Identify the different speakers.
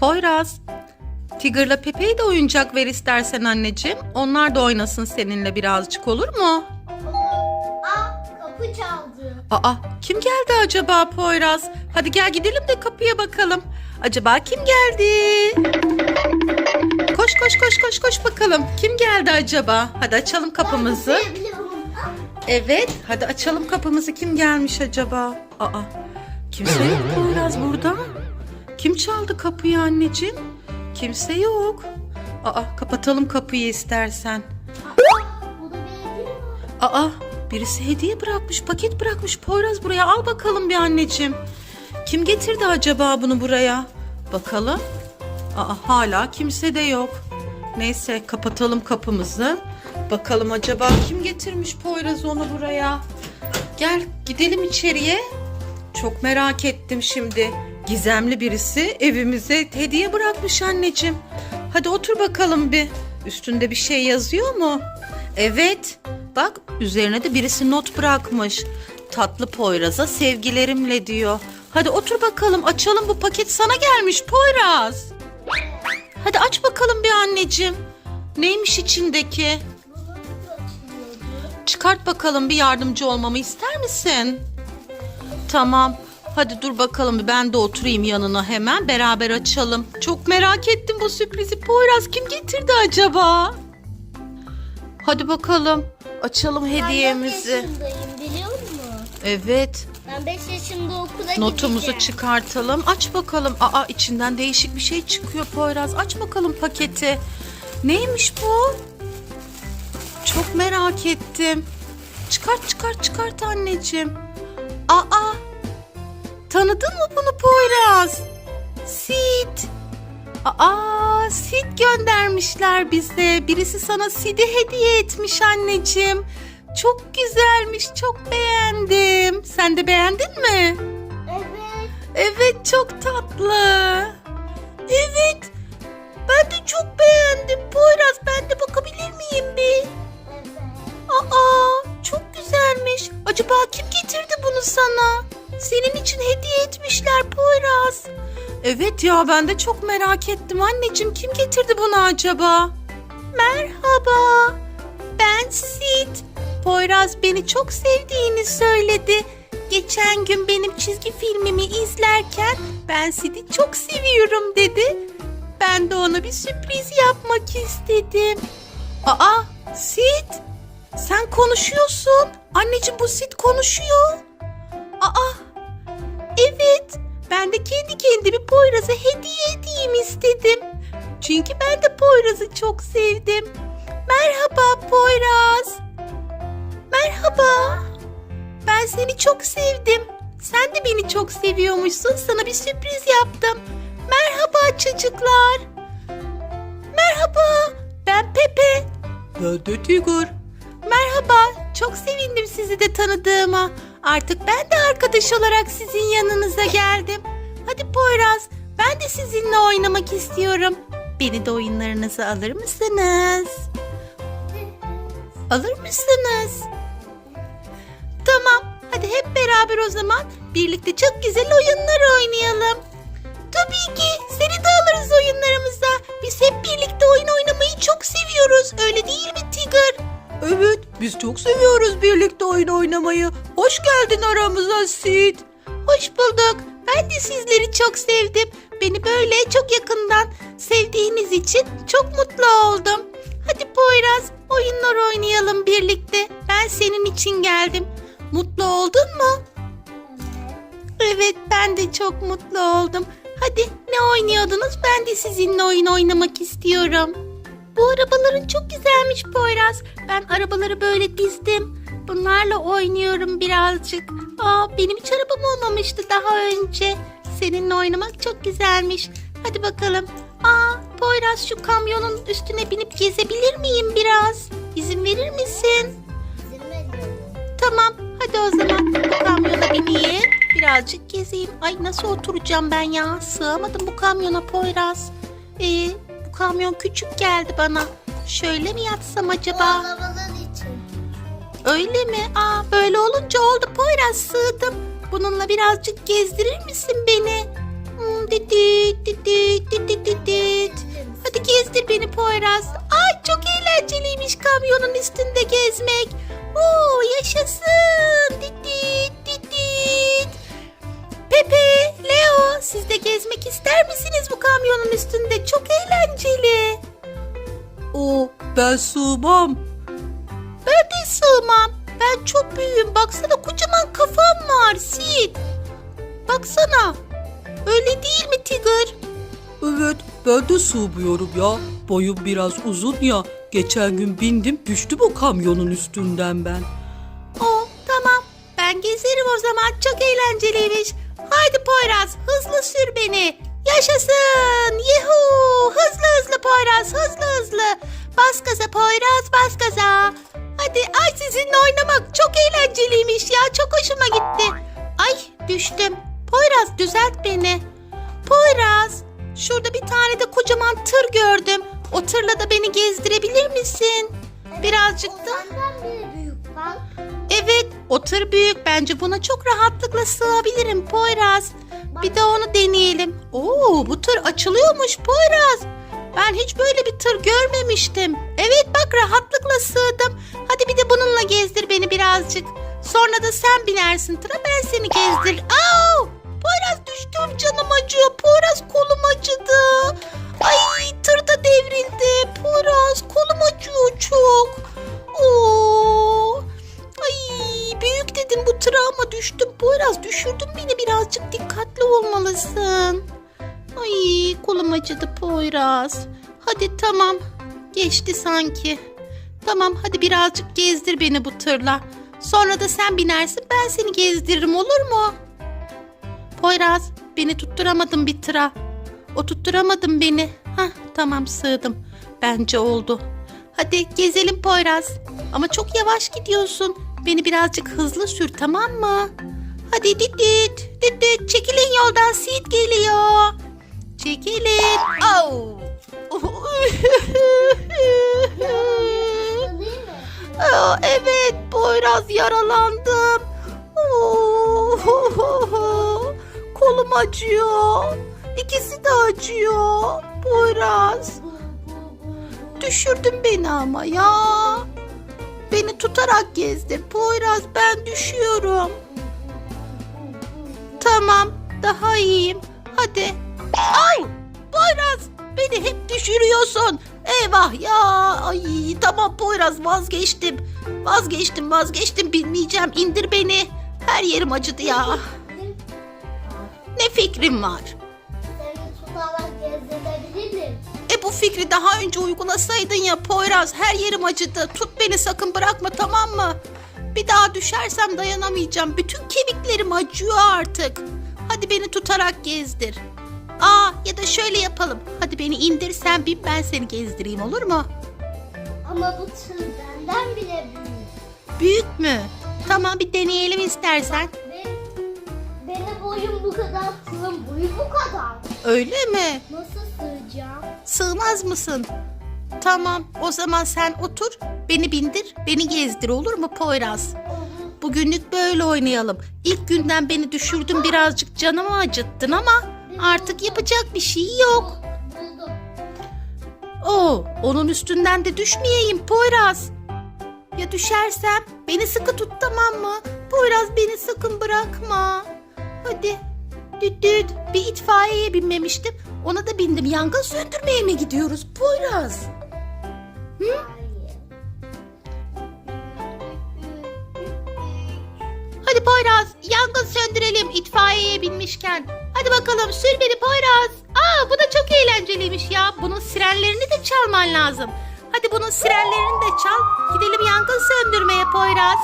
Speaker 1: Poyraz, Tigger'la Pepe'ye de oyuncak ver istersen anneciğim. Onlar da oynasın seninle birazcık olur mu?
Speaker 2: Aa kapı çaldı.
Speaker 1: Aa, kim geldi acaba Poyraz? Hadi gel gidelim de kapıya bakalım. Acaba kim geldi? Koş koş koş koş koş bakalım. Kim geldi acaba? Hadi açalım kapımızı. Evet, hadi açalım kapımızı. Kim gelmiş acaba? Aa, kimse yok Poyraz burada. Kim çaldı kapıyı anneciğim? Kimse yok. Aa, kapatalım kapıyı istersen. Aa, birisi hediye bırakmış, paket bırakmış. Poyraz buraya al bakalım bir anneciğim. Kim getirdi acaba bunu buraya? Bakalım. Aa, hala kimse de yok. Neyse kapatalım kapımızı. Bakalım acaba kim getirmiş Poyraz onu buraya? Gel gidelim içeriye. Çok merak ettim şimdi. Gizemli birisi evimize hediye bırakmış anneciğim. Hadi otur bakalım bir. Üstünde bir şey yazıyor mu? Evet. Bak üzerine de birisi not bırakmış. Tatlı Poyraz'a sevgilerimle diyor. Hadi otur bakalım açalım bu paket sana gelmiş Poyraz. Hadi aç bakalım bir anneciğim. Neymiş içindeki? Çıkart bakalım bir yardımcı olmamı ister misin? Tamam. Hadi dur bakalım ben de oturayım yanına hemen beraber açalım. Çok merak ettim bu sürprizi. Poyraz kim getirdi acaba? Hadi bakalım açalım hediyemizi.
Speaker 2: Ben 5 yaşındayım biliyor musun?
Speaker 1: Evet.
Speaker 2: Ben 5 yaşında okula
Speaker 1: Notumuzu
Speaker 2: gideceğim.
Speaker 1: çıkartalım. Aç bakalım. Aa içinden değişik bir şey çıkıyor Poyraz. Aç bakalım paketi. Neymiş bu? Çok merak ettim. Çıkart çıkart çıkart anneciğim. Aa! Tanıdın mı bunu Poyraz? Sid. Aa, Sid göndermişler bize. Birisi sana Sid'i hediye etmiş anneciğim. Çok güzelmiş, çok beğendim. Sen de beğendin mi?
Speaker 2: Evet.
Speaker 1: Evet, çok tatlı. Evet, ben de çok beğendim. Poyraz, ben de bakabilir miyim bir?
Speaker 2: Evet.
Speaker 1: Aa, çok güzelmiş. Acaba kim getirdi bunu sana? Senin için hediye etmişler Poyraz. Evet ya ben de çok merak ettim anneciğim. Kim getirdi bunu acaba? Merhaba. Ben Sid. Poyraz beni çok sevdiğini söyledi. Geçen gün benim çizgi filmimi izlerken ben Sid'i çok seviyorum dedi. Ben de ona bir sürpriz yapmak istedim. Aa, Sid. Sen konuşuyorsun. Anneciğim bu Sid konuşuyor. Aa. Ben de kendi kendimi Poyraz'a hediye edeyim istedim. Çünkü ben de Poyraz'ı çok sevdim. Merhaba Poyraz. Merhaba. Ben seni çok sevdim. Sen de beni çok seviyormuşsun. Sana bir sürpriz yaptım. Merhaba çocuklar. Merhaba. Ben Pepe. Ben de Tigger. Merhaba. Çok sevindim sizi de tanıdığıma. Artık ben de arkadaş olarak sizin yanınıza geldim. Hadi Poyraz, ben de sizinle oynamak istiyorum. Beni de oyunlarınıza alır mısınız? Alır mısınız? Tamam. Hadi hep beraber o zaman birlikte çok güzel oyunlar oynayalım. Tabii ki. Seni de alırız oyunlarımıza. Biz hep birlikte oyun oynamayı çok seviyoruz. Öyle değil mi Tigger? Biz çok seviyoruz birlikte oyun oynamayı. Hoş geldin aramıza Sid. Hoş bulduk. Ben de sizleri çok sevdim. Beni böyle çok yakından sevdiğiniz için çok mutlu oldum. Hadi Poyraz, oyunlar oynayalım birlikte. Ben senin için geldim. Mutlu oldun mu? Evet, ben de çok mutlu oldum. Hadi ne oynuyordunuz? Ben de sizinle oyun oynamak istiyorum. Bu arabaların çok güzelmiş Poyraz. Ben arabaları böyle dizdim. Bunlarla oynuyorum birazcık. Aa, benim hiç arabam olmamıştı daha önce. Seninle oynamak çok güzelmiş. Hadi bakalım. Aa, Poyraz şu kamyonun üstüne binip gezebilir miyim biraz? İzin verir misin? Tamam, hadi o zaman bu kamyona bineyim. Birazcık gezeyim. Ay nasıl oturacağım ben ya? Sığamadım bu kamyona Poyraz. Ee, bu kamyon küçük geldi bana. Şöyle mi yatsam acaba?
Speaker 2: arabanın için.
Speaker 1: Öyle mi? Aa böyle olunca oldu Poyraz sığdım. Bununla birazcık gezdirir misin beni? Hmm, didit, didit, didit, didit. Hadi gezdir beni Poyraz. Ay çok eğlenceliymiş kamyonun üstünde gezmek. Oo yaşasın. O ben sığmam. Ben de sığmam. Ben çok büyüğüm. Baksana kocaman kafam var Sid. Baksana. Öyle değil mi Tigger?
Speaker 3: Evet ben de sığmıyorum ya. Boyum biraz uzun ya. Geçen gün bindim düştüm o kamyonun üstünden ben.
Speaker 1: O tamam. Ben gezerim o zaman. Çok eğlenceliymiş. Haydi Poyraz hızlı sür beni. Yaşasın. Yuhu. Hızlı hızlı Poyraz hızlı hızlı. Bas gaza Poyraz bas gaza. Hadi ay sizinle oynamak çok eğlenceliymiş ya. Çok hoşuma gitti. Ay düştüm. Poyraz düzelt beni. Poyraz şurada bir tane de kocaman tır gördüm. O tırla da beni gezdirebilir misin? Birazcık da. Evet, o tır büyük. Bence buna çok rahatlıkla sığabilirim Poyraz. Bir de onu deneyelim. Oo, bu tır açılıyormuş Poyraz. Ben hiç böyle bir tır görmemiştim. Evet bak rahatlıkla sığdım. Hadi bir de bununla gezdir beni birazcık. Sonra da sen binersin tıra ben seni gezdir. Au! Poyraz düştüm canım acıyor. Kolum acıdı Poyraz. Hadi tamam. Geçti sanki. Tamam hadi birazcık gezdir beni bu tırla. Sonra da sen binersin ben seni gezdiririm olur mu? Poyraz beni tutturamadın bir tıra. O tutturamadın beni. Hah tamam sığdım. Bence oldu. Hadi gezelim Poyraz. Ama çok yavaş gidiyorsun. Beni birazcık hızlı sür tamam mı? Hadi dit dit. Dit dit. Çekilin yoldan Sid geliyor. Çekilin. Aa, evet Poyraz yaralandım. Kolum acıyor. İkisi de acıyor. Poyraz. Düşürdün beni ama ya. Beni tutarak gezdir. Poyraz ben düşüyorum. Tamam daha iyiyim. Hadi. Ay Poyraz beni hep düşürüyorsun. Eyvah ya. Ay tamam Poyraz vazgeçtim. Vazgeçtim vazgeçtim bilmeyeceğim. İndir beni. Her yerim acıdı ya. Ne fikrim var?
Speaker 2: Seni tutarak gezdirebilirim.
Speaker 1: E bu fikri daha önce uygulasaydın ya Poyraz. Her yerim acıdı. Tut beni sakın bırakma tamam mı? Bir daha düşersem dayanamayacağım. Bütün kemiklerim acıyor artık. Hadi beni tutarak gezdir. Aa ya da şöyle yapalım. Hadi beni indir sen bin ben seni gezdireyim olur mu?
Speaker 2: Ama bu tır benden bile büyük.
Speaker 1: Büyük mü? Tamam bir deneyelim istersen.
Speaker 2: Benim, benim boyum bu kadar, tırın boyu bu kadar.
Speaker 1: Öyle mi?
Speaker 2: Nasıl sığacağım?
Speaker 1: Sığmaz mısın? Tamam o zaman sen otur. Beni bindir, beni gezdir olur mu Poyraz? Bugünlük böyle oynayalım. İlk günden beni düşürdün birazcık canımı acıttın ama artık yapacak bir şey yok. Oo, onun üstünden de düşmeyeyim Poyraz. Ya düşersem beni sıkı tut tamam mı? Poyraz beni sakın bırakma. Hadi. Düt düt. Bir itfaiyeye binmemiştim. Ona da bindim. Yangın söndürmeye mi gidiyoruz Poyraz?
Speaker 2: Hayır.
Speaker 1: Hadi Poyraz yangın söndürelim itfaiyeye binmişken. Hadi bakalım sür beni Poyraz. Aa bu da çok eğlenceliymiş ya. Bunun sirenlerini de çalman lazım. Hadi bunun sirenlerini de çal. Gidelim yangın söndürmeye Poyraz.